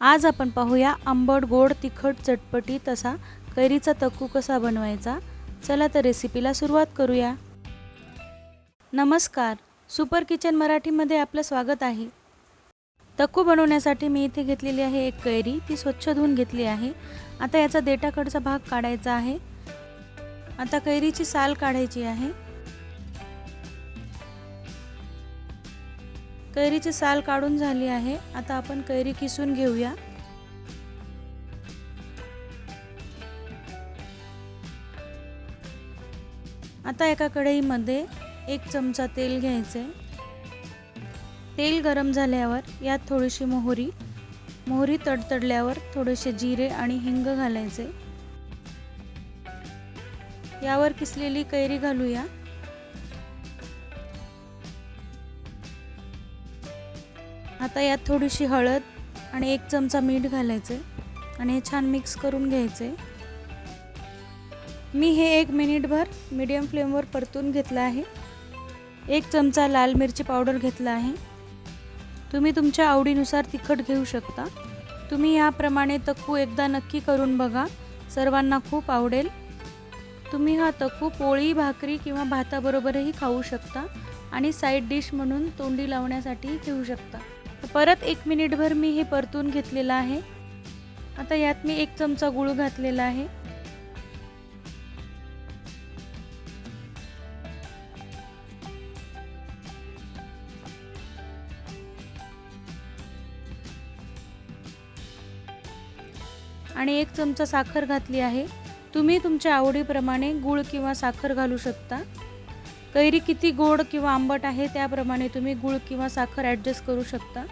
आज आपण पाहूया आंबट गोड तिखट चटपटी तसा कैरीचा तक्कू कसा बनवायचा? चला तर रेसिपीला सुरुवात करूया. नमस्कार सुपर किचन मराठीमध्ये आपलं स्वागत आहे. तक्कू बनवण्यासाठी मी इथे घेतलेली आहे एक कैरी ती स्वच्छ धुवून घेतली आहे. आता याचा देटाकडचा भाग काढायचा आहे. आता कैरीची साल काढायची आहे. कैरीची साल काढून झाली आहे. आता आपण कैरी किसून घेऊया. आता एका कढईमध्ये एक चमचा तेल घ्यायचे. तेल गरम झाल्यावर यात थोडीशी मोहरी. मोहरी तडतडल्यावर थोडेसे जिरे आणि हिंग घालायचे. यावर किसलेली कैरी घालूया. आता यात थोडीशी हळद आणि एक चमचा मीठ घालायचे आणि हे छान मिक्स करून घ्यायचे मी हे एक मिनिटभर मीडियम फ्लेमवर परतून घेतलं आहे. एक चमचा लाल मिरची पावडर घेतला आहे. तुम्ही तुमच्या आवडीनुसार तिखट घेऊ शकता. तुम्ही याप्रमाणे तक्कू एकदा नक्की करून बघा. सर्वांना खूप आवडेल. तुम्ही हा तक्कू पोळी भाकरी किंवा भाताबरोबरही खाऊ शकता आणि साईड डिश म्हणून तोंडी लावण्यासाठी घेऊ शकता. परत एक मिनिटभर मी हे परतून घेतलेलं आहे. आता यात मी एक चमचा गुळ घातलेला आहे. आणि एक चमचा साखर घातली आहे. तुम्ही तुमच्या आवडीप्रमाणे गूळ किंवा साखर घालू शकता. कैरी किती गोड किंवा आंबट आहे त्याप्रमाणे तुम्ही गूळ किंवा साखर ॲडजस्ट करू शकता.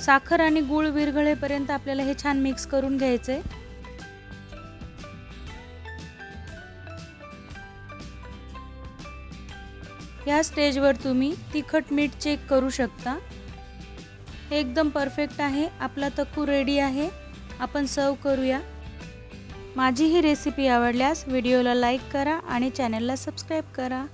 साखर आणि गूळ विरघळेपर्यंत आपल्याला हे छान मिक्स करून घ्यायचे. या स्टेजवर तुम्ही तिखट मीठ चेक करू शकता. हे एकदम परफेक्ट आहे. आपला तक्कू रेडी आहे. आपण सर्व करूया. माझी ही रेसिपी आवडल्यास व्हिडिओला लाईक करा आणि चॅनलला सबस्क्राईब करा.